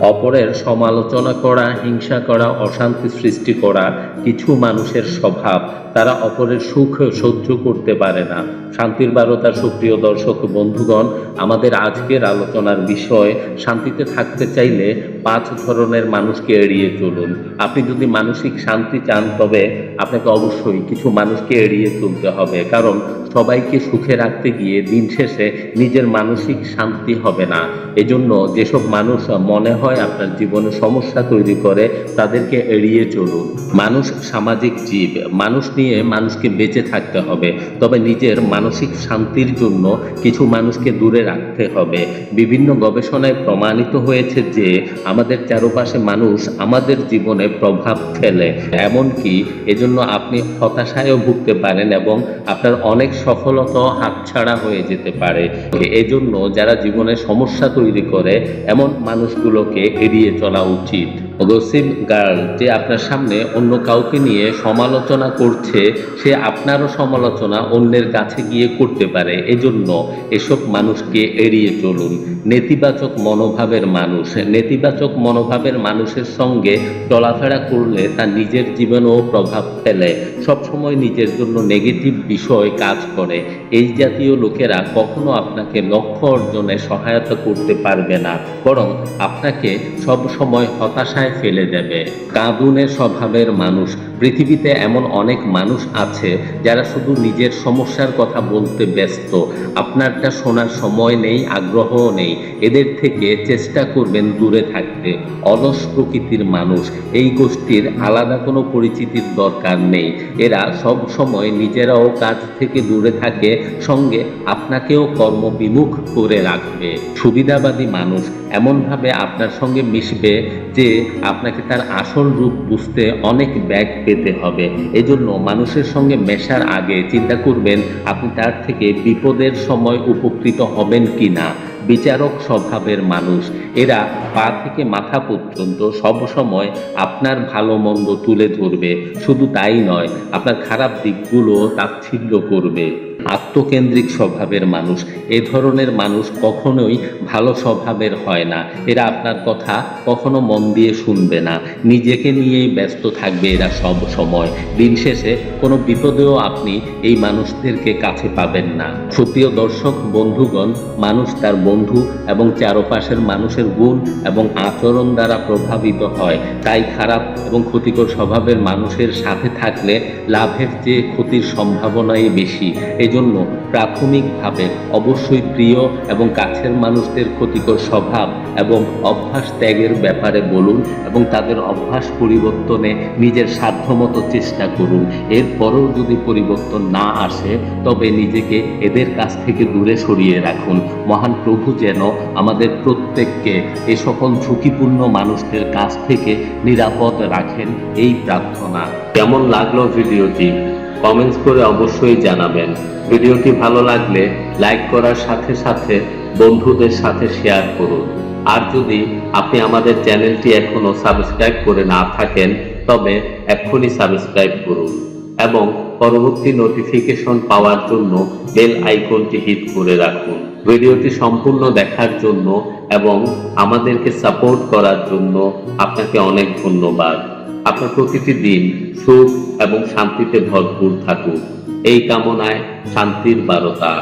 অপরের সমালোচনা করা, হিংসা করা, অশান্তি সৃষ্টি করা কিছু মানুষের স্বভাব, তারা অপরের সুখ সহ্য করতে পারে না। শান্তির বারতার সুপ্রিয় দর্শক, বন্ধুগণ, আমাদের আজকের আলোচনার বিষয়, শান্তিতে থাকতে চাইলে পাঁচ ধরনের মানুষকে এড়িয়ে চলুন। আপনি যদি মানসিক শান্তি চান, তবে আপনাকে অবশ্যই কিছু মানুষকে এড়িয়ে চলতে হবে। কারণ সবাইকে সুখে রাখতে গিয়ে দিন শেষে নিজের মানসিক শান্তি হবে না। এজন্য যেসব মানুষ মনে হয় আপনার জীবনে সমস্যা তৈরি করে, তাদেরকে এড়িয়ে চলুন। মানুষ সামাজিক জীব। মানুষ নিয়ে মানুষকে বেঁচে থাকতে হবে। তবে নিজের মানসিক শান্তির জন্য কিছু মানুষকে দূরে রাখতে হবে। বিভিন্ন গবেষণায় প্রমাণিত হয়েছে যে আমাদের চারপাশে মানুষ আমাদের জীবনে প্রভাব ফেলে। এমনকি এজন্য আপনি হতাশায়ও ভুগতে পারেন এবং আপনার অনেক সফলতাও হাতছাড়া হয়ে যেতে পারে। এজন্য যারা জীবনে সমস্যা তৈরি করে, এমন মানুষগুলোকে এড়িয়ে চলা উচিত। গসিম গার্ল, যে আপনার সামনে অন্য কাউকে নিয়ে সমালোচনা করছে, সে আপনারও সমালোচনা অন্যের কাছে গিয়ে করতে পারে। এজন্য এসব মানুষকে এড়িয়ে চলুন। নেতিবাচক মনোভাবের মানুষ, নেতিবাচক মনোভাবের মানুষের সঙ্গে চলাফেরা করলে তার নিজের জীবনেও প্রভাব ফেলে। সবসময় নিজের জন্য নেগেটিভ বিষয় কাজ করে। এই জাতীয় লোকেরা কখনো আপনাকে লক্ষ্য অর্জনে সহায়তা করতে পারবে না, বরং আপনাকে সব সময় হতাশায় ফেলে দেবে। কাবুনে স্বভাবের মানুষ। পৃথিবীতে এমন অনেক মানুষ আছে যারা শুধু নিজের সমস্যার কথা বলতে ব্যস্ত। আপনারটা শোনার সময় নেই, আগ্রহও নেই। এদের থেকে চেষ্টা করবেন দূরে থাকতে। অলস প্রকৃতির মানুষ। এই গোষ্ঠীর আলাদা কোনো পরিচিতির দরকার নেই। এরা সব সময় নিজেরাও কাজ থেকে দূরে থাকে, সঙ্গে আপনাকেও কর্মবিমুখ করে রাখবে। সুবিধাবাদী মানুষ। এমনভাবে আপনার সঙ্গে মিশবে যে আপনাকে তার আসল রূপ বুঝতে অনেক ব্যাগ পেতে হবে। এজন্য মানুষের সঙ্গে মেশার আগে চিন্তা করবেন, আপনি তার থেকে বিপদের সময় উপকৃত হবেন কি না বিচারক স্বভাবের মানুষ। এরা পা থেকে মাথা পর্যন্ত সব সময় আপনার ভালো মন্দ তুলে ধরবে। শুধু তাই নয়, আপনার খারাপ দিকগুলো তাচ্ছিল্য করবে। আত্মকেন্দ্রিক স্বভাবের মানুষ, এ ধরনের মানুষ কখনোই ভালো স্বভাবের হয় না। এরা আপনার কথা কখনো মন দিয়ে শুনবে না। নিজেকে নিয়েই ব্যস্ত থাকবে এরা সব সময় দিন শেষে কোনো বিপদেও আপনি এই মানুষদেরকে কাছে পাবেন না। সুপ্রিয় দর্শক, বন্ধুগণ, মানুষ তার বন্ধু এবং চারপাশের মানুষের গুণ এবং আচরণ দ্বারা প্রভাবিত হয়। তাই খারাপ এবং ক্ষতিকর স্বভাবের মানুষের সাথে থাকলে লাভের চেয়ে ক্ষতির সম্ভাবনাই বেশি। এজন্য প্রাথমিকভাবে অবশ্যই প্রিয় এবং কাছের মানুষদের ক্ষতিকর স্বভাব এবং অভ্যাস ত্যাগের ব্যাপারে বলুন এবং তাদের অভ্যাস পরিবর্তনে নিজের সাধ্যমতো চেষ্টা করুন। এরপরেও যদি পরিবর্তন না আসে, তবে নিজেকে এদের কাছ থেকে দূরে সরিয়ে রাখুন। মহান প্রভু যেন আমাদের প্রত্যেককে এ সকল ঝুঁকিপূর্ণ মানুষদের কাছ থেকে নিরাপদ রাখেন, এই প্রার্থনা। কেমন লাগল ভিডিওটি? কমেন্টস করে অবশ্যই জানাবেন। ভিডিওটি ভালো লাগলে লাইক করার সাথে সাথে বন্ধুদের সাথে শেয়ার করুন। আর যদি আপনি আমাদের চ্যানেলটি এখনও সাবস্ক্রাইব করে না থাকেন, তবে এক্ষুনি সাবস্ক্রাইব করুন। এবং পরবর্তী নোটিফিকেশন পাওয়ার জন্য বেল আইকনটি হিট করে রাখুন। ভিডিওটি সম্পূর্ণ দেখার জন্য এবং আমাদেরকে সাপোর্ট করার জন্য আপনাকে অনেক ধন্যবাদ। আপনার প্রতিটি দিন সুখ এবং শান্তিতে ভরপুর থাকুক এই কামনায় শান্তির বারতা।